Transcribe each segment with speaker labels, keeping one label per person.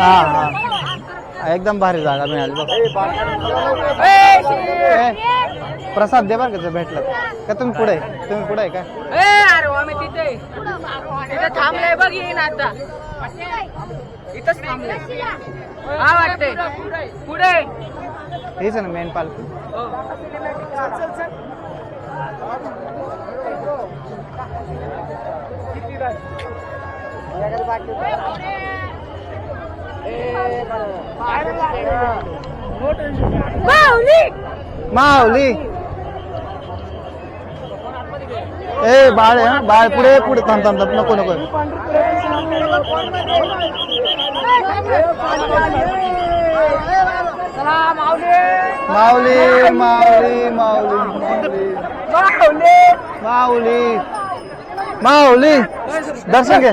Speaker 1: हा हा. एकदम भारी जागा मिळाली बघ. प्रसाद दे बरं का भेटला. का तुम्ही पुढे आहे? तुम्ही पुढे आहे का?
Speaker 2: ए अरे आम्ही तिथे तिथे थांबलंय बघ येईन आता. इथंच थांबलंय. हा वाटते पुढे
Speaker 1: हेच ना मेन पालखी. माऊली! ए बाळ हा? बाळ पुढे पुढे. थांब थांब थांब. नको नको.
Speaker 2: माऊली
Speaker 1: माऊली माऊली माऊली. माऊली! माऊली. माऊली दर्शन घे.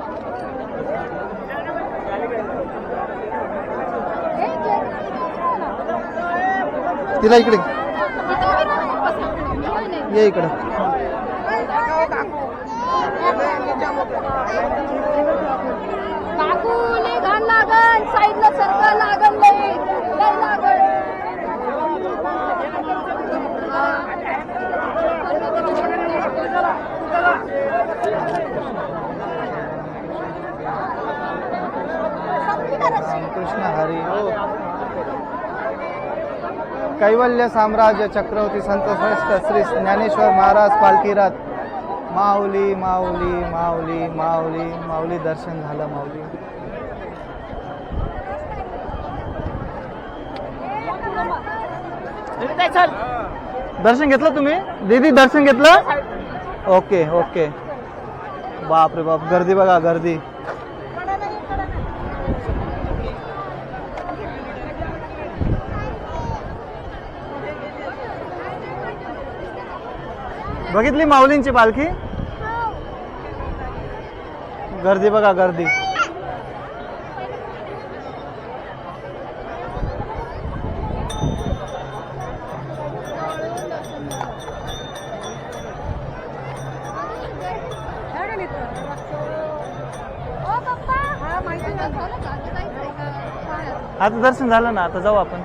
Speaker 1: तिला इकडे. ये इकडं.
Speaker 3: काकू घाण लागल. साईडला सरकार लागल लय लय लागल
Speaker 1: कृष्ण हरी हो कैवल्य साम्राज्य चक्रवर्ती संत श्रेष्ठ श्री ज्ञानेश्वर महाराज पालखी रथ माऊली माऊली माऊली माऊली माऊली दर्शन झालं माऊली. दर्शन घेतलं तुम्ही? दीदी दर्शन घेतलं? Okay okay. बाप रे बाप गर्दी बघा गर्दी. बघितली माऊलींची पालखी? गर्दी बघा गर्दी.
Speaker 3: आता
Speaker 1: दर्शन झालं ना आता जाऊ आपण.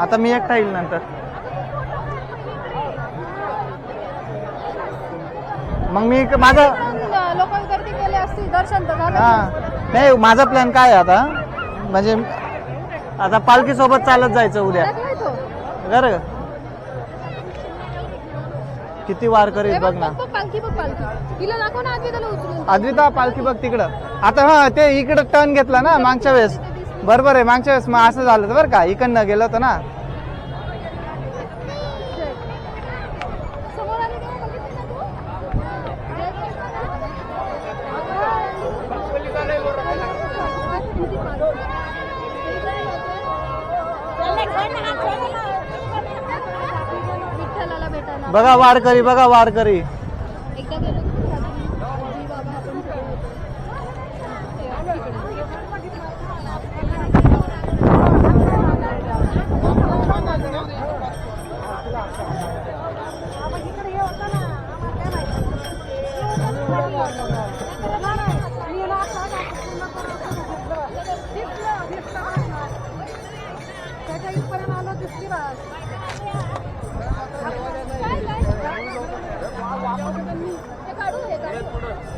Speaker 3: आता
Speaker 1: मी एकटा येईल नंतर. मग मी माझा
Speaker 3: लोकांनी गर्दी केली असती दर्शन तर झालं.
Speaker 1: हा. नाही माझा प्लॅन काय आहे आता? म्हणजे आता पालखी सोबत चालत जायचं उद्या.
Speaker 3: नाही तो.
Speaker 1: बरं का? किती वार
Speaker 3: हे
Speaker 1: करीत
Speaker 3: बघ,
Speaker 1: बघ ना.
Speaker 3: बघ, बघ, पालखी बघ पालखी. तिला दाखव ना आधी त्याला उचलून.
Speaker 1: अद्विता पालखी बघ तिकडं. आता हा ते इकडं टर्न घेतला ना मागच्या वेळेस. बरोबर आहे मागच्या वेळेस मग असं झालं होतं बरं का. इकडनं गेलं होतं ना. बघा वारकरी बघा वारकरी.
Speaker 3: एकदा गेलो बाबा आपण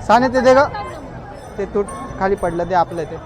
Speaker 1: साने ते दे ग. ते तूट खाली पडलं ते आपलं ते.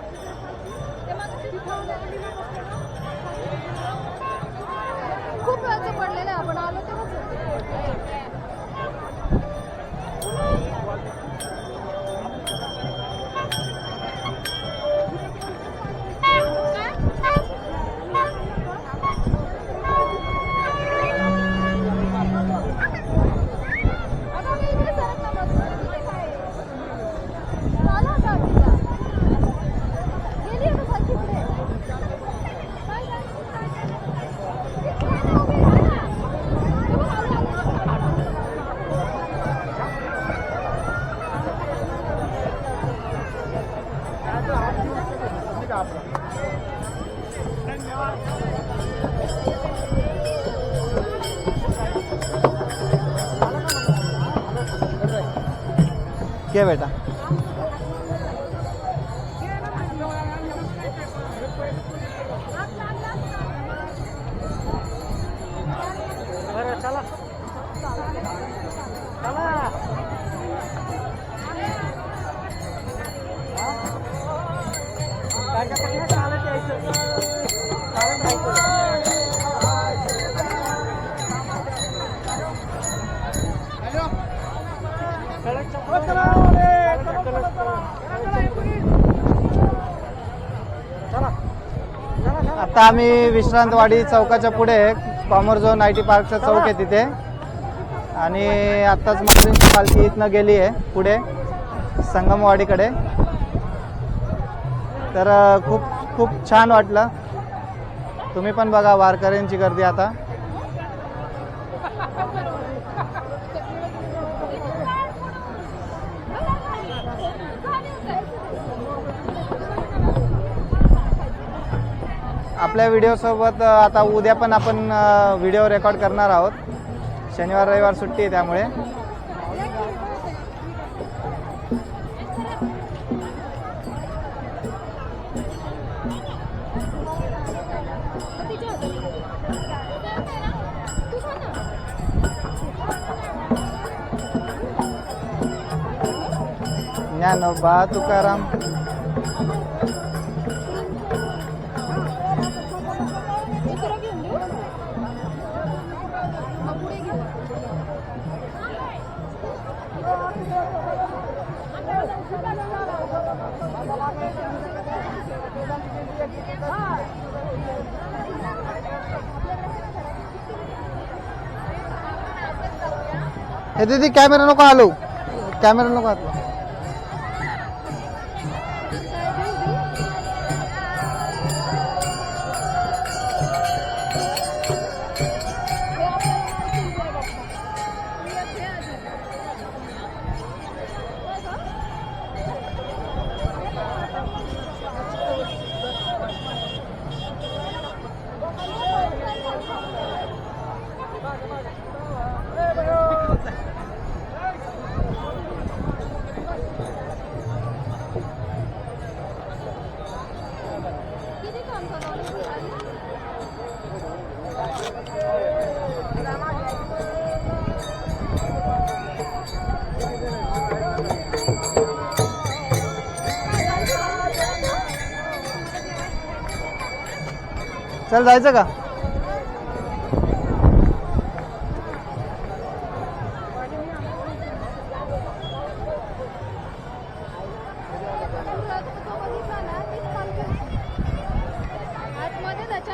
Speaker 1: घे बेटा आता आम्ही विश्रांतवाडी चौकाच्या पुढे कॉमर झोन आय टी पार्कचा चौक आहे तिथे. आणि आत्ताच माऊलींची पालखी इथनं गेली आहे पुढे संगमवाडीकडे. तर खूप खूप छान वाटलं. तुम्ही पण बघा वारकऱ्यांची गर्दी आता. आपल्या व्हिडिओसोबत आता उद्या पण आपण व्हिडिओ रेकॉर्ड करणार आहोत. शनिवार रविवार सुट्टी आहे त्यामुळे. ज्ञानोबा तुकाराम. हे दीदी कॅमेरा नको आलो कॅमेरा नको आलो चल जायचं का?